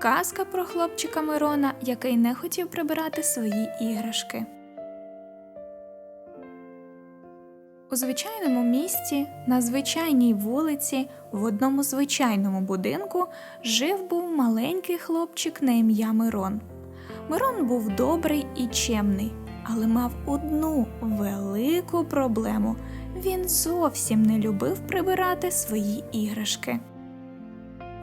Казка про хлопчика Мирона, який не хотів прибирати свої іграшки. У звичайному місті, на звичайній вулиці, в одному звичайному будинку жив був маленький хлопчик на ім'я Мирон. Мирон був добрий і чемний, але мав одну велику проблему. Він зовсім не любив прибирати свої іграшки.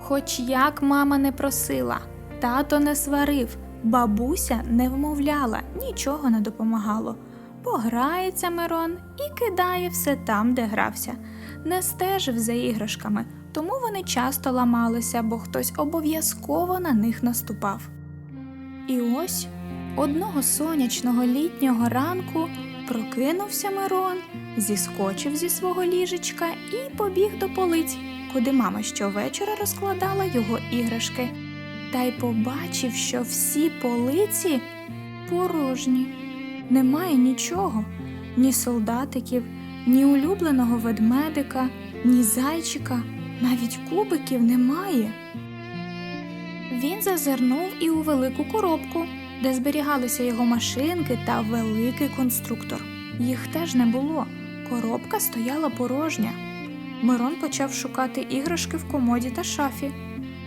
Хоч як мама не просила, тато не сварив, бабуся не вмовляла, нічого не допомагало. Пограється Мирон і кидає все там, де грався, не стежив за іграшками, тому вони часто ламалися, бо хтось обов'язково на них наступав. І ось одного сонячного літнього ранку прокинувся Мирон, зіскочив зі свого ліжечка і побіг до полиць, куди мама щовечора розкладала його іграшки, та й побачив, що всі полиці порожні. Немає нічого, ні солдатиків, ні улюбленого ведмедика, ні зайчика, навіть кубиків немає. Він зазирнув і у велику коробку, де зберігалися його машинки та великий конструктор. Їх теж не було. Коробка стояла порожня. Мирон почав шукати іграшки в комоді та шафі.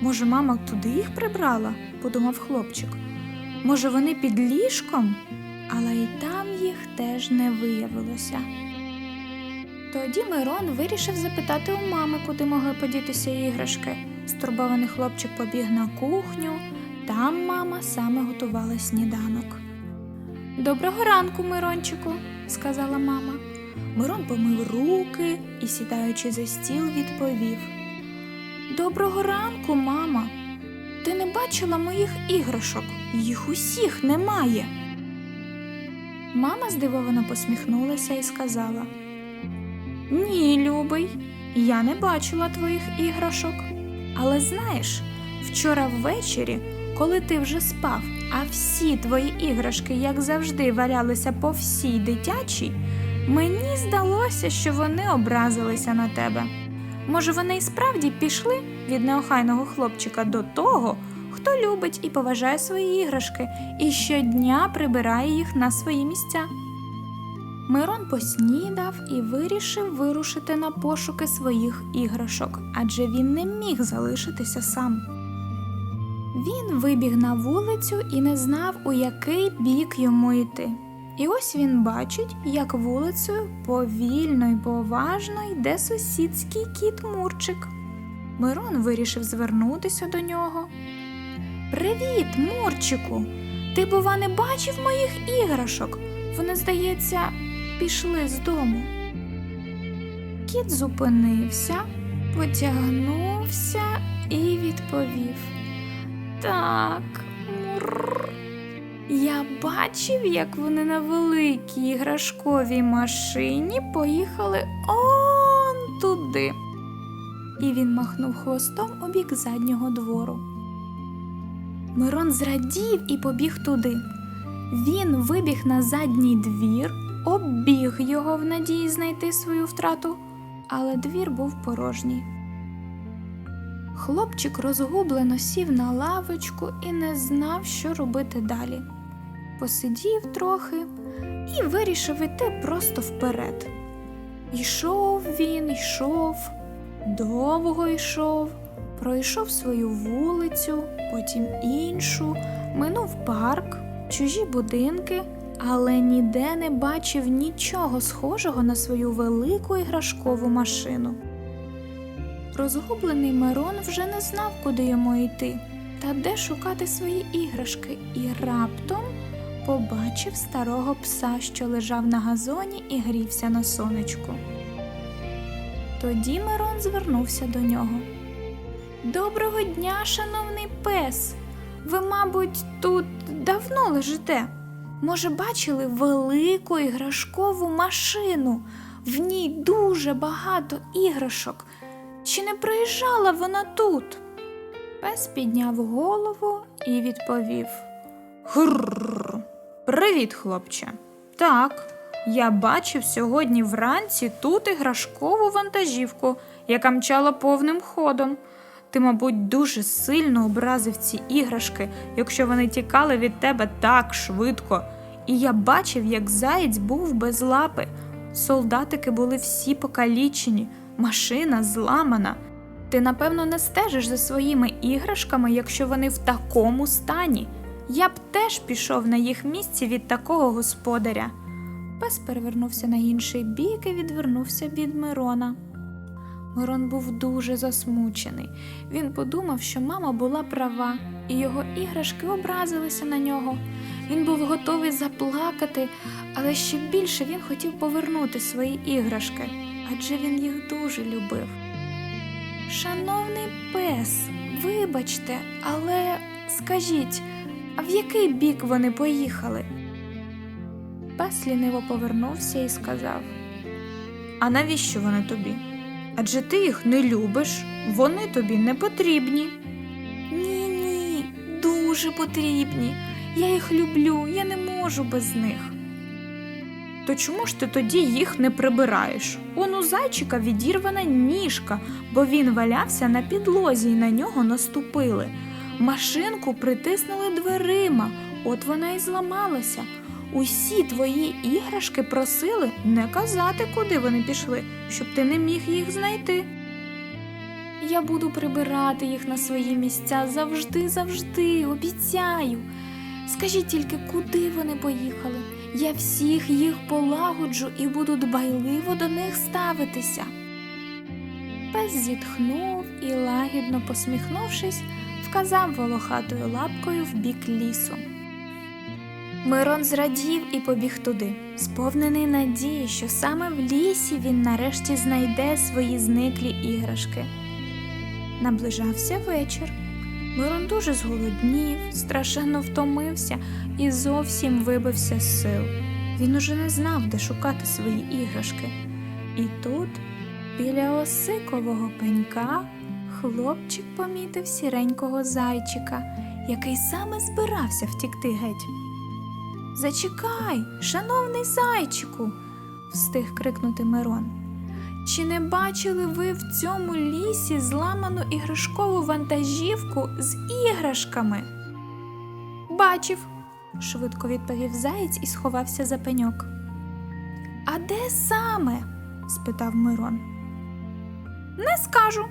Може, мама туди їх прибрала, подумав хлопчик. Може, вони під ліжком? Але і там їх теж не виявилося. Тоді Мирон вирішив запитати у мами, куди могли подітися іграшки. Стурбований хлопчик побіг на кухню. Там мама саме готувала сніданок. Доброго ранку, Мирончику, сказала мама. Мирон помив руки і, сідаючи за стіл, відповів: Доброго ранку, мама. Ти не бачила моїх іграшок? Їх усіх немає. Мама здивовано посміхнулася і сказала: Ні, любий, я не бачила твоїх іграшок. Але знаєш, вчора ввечері, коли ти вже спав, а всі твої іграшки, як завжди, валялися по всій дитячій, мені здалося, що вони образилися на тебе. Може, вони і справді пішли від неохайного хлопчика до того, хто любить і поважає свої іграшки і щодня прибирає їх на свої місця. Мирон поснідав і вирішив вирушити на пошуки своїх іграшок, адже він не міг залишитися сам. Він вибіг на вулицю і не знав, у який бік йому йти. І ось він бачить, як вулицею повільно й поважно йде сусідський кіт Мурчик. Мирон вирішив звернутися до нього. Привіт, Мурчику! Ти, бува, не бачив моїх іграшок? Вони, здається, пішли з дому. Кіт зупинився, потягнувся і відповів: Так. Я бачив, як вони на великій іграшковій машині поїхали он туди. І він махнув хвостом у бік заднього двору. Мирон зрадів і побіг туди. Він вибіг на задній двір, оббіг його в надії знайти свою втрату, але двір був порожній. Хлопчик розгублено сів на лавочку і не знав, що робити далі. Посидів трохи і вирішив іти просто вперед. Йшов він, йшов, довго йшов, пройшов свою вулицю, потім іншу, минув парк, чужі будинки, але ніде не бачив нічого схожого на свою велику іграшкову машину. Розгублений Мирон вже не знав, куди йому йти та де шукати свої іграшки, і раптом побачив старого пса, що лежав на газоні і грівся на сонечку. Тоді Мирон звернувся до нього. Доброго дня, шановний пес. Ви, мабуть, тут давно лежите. Може, бачили велику іграшкову машину? В ній дуже багато іграшок. Чи не проїжджала вона тут? Пес підняв голову і відповів: Грррр. Привіт, хлопче. Так, я бачив сьогодні вранці тут іграшкову вантажівку, яка мчала повним ходом. Ти, мабуть, дуже сильно образив ці іграшки, якщо вони тікали від тебе так швидко. І я бачив, як заєць був без лапи. Солдатики були всі покалічені, машина зламана. Ти, напевно, не стежиш за своїми іграшками, якщо вони в такому стані. Я б теж пішов на їх місці від такого господаря. Пес перевернувся на інший бік і відвернувся від Мирона. Мирон був дуже засмучений. Він подумав, що мама була права, і його іграшки образилися на нього. Він був готовий заплакати, але ще більше він хотів повернути свої іграшки, адже він їх дуже любив. Шановний пес, вибачте, але скажіть, а в який бік вони поїхали? Пес ліниво повернувся і сказав: А навіщо вони тобі? Адже ти їх не любиш, вони тобі не потрібні. Ні, ні, дуже потрібні. Я їх люблю, я не можу без них. То чому ж ти тоді їх не прибираєш? Он у зайчика відірвана ніжка, бо він валявся на підлозі і на нього наступили. Машинку притиснули дверима, от вона і зламалася. Усі твої іграшки просили не казати, куди вони пішли, щоб ти не міг їх знайти. Я буду прибирати їх на свої місця завжди, завжди, обіцяю. Скажіть тільки, куди вони поїхали? Я всіх їх полагоджу і буду дбайливо до них ставитися. Пес зітхнув і, лагідно посміхнувшись, вказав волохатою лапкою в бік лісу. Мирон зрадів і побіг туди, сповнений надії, що саме в лісі він нарешті знайде свої зниклі іграшки. Наближався вечір. Мирон дуже зголоднів, страшенно втомився і зовсім вибився з сил. Він уже не знав, де шукати свої іграшки. І тут, біля осикового пенька, хлопчик помітив сіренького зайчика, який саме збирався втікти геть. Зачекай, шановний зайчику, встиг крикнути Мирон. Чи не бачили ви в цьому лісі зламану іграшкову вантажівку з іграшками? Бачив, швидко відповів заєць і сховався за пеньок. А де саме? спитав Мирон. Не скажу,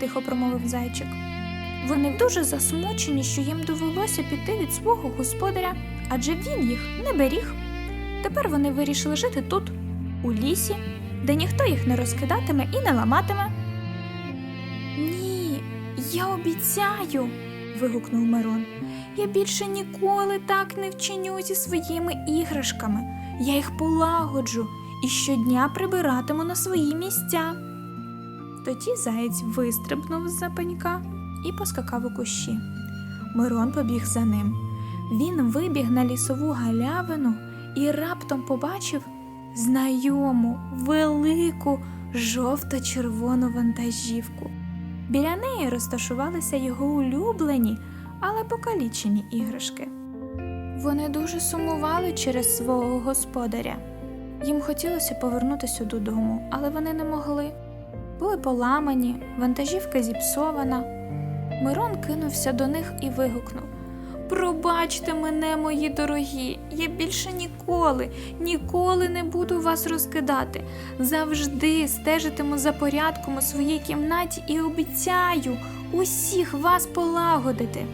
тихо промовив зайчик. Вони дуже засмучені, що їм довелося піти від свого господаря, адже він їх не беріг. Тепер вони вирішили жити тут, у лісі, де ніхто їх не розкидатиме і не ламатиме. Ні, я обіцяю, вигукнув Мирон. Я більше ніколи так не вчиню зі своїми іграшками. Я їх полагоджу і щодня прибиратиму на свої місця. Тоді заєць вистрибнув з-за пенька і поскакав у кущі. Мирон побіг за ним. Він вибіг на лісову галявину і раптом побачив знайому велику жовто-червону вантажівку. Біля неї розташувалися його улюблені, але покалічені іграшки. Вони дуже сумували через свого господаря. Їм хотілося повернутися додому, але вони не могли. Були поламані, вантажівка зіпсована. Мирон кинувся до них і вигукнув Пробачте мене, мої дорогі, я більше ніколи, ніколи не буду вас розкидати. Завжди стежитиму за порядком у своїй кімнаті і обіцяю усіх вас полагодити.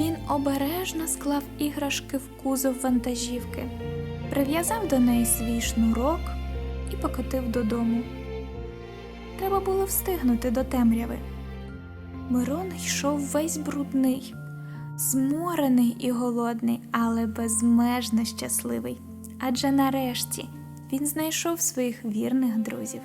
Він обережно склав іграшки в кузов вантажівки, прив'язав до неї свій шнурок і покотив додому. Треба було встигнути до темряви. Мирон йшов весь брудний, зморений і голодний, але безмежно щасливий. Адже нарешті він знайшов своїх вірних друзів.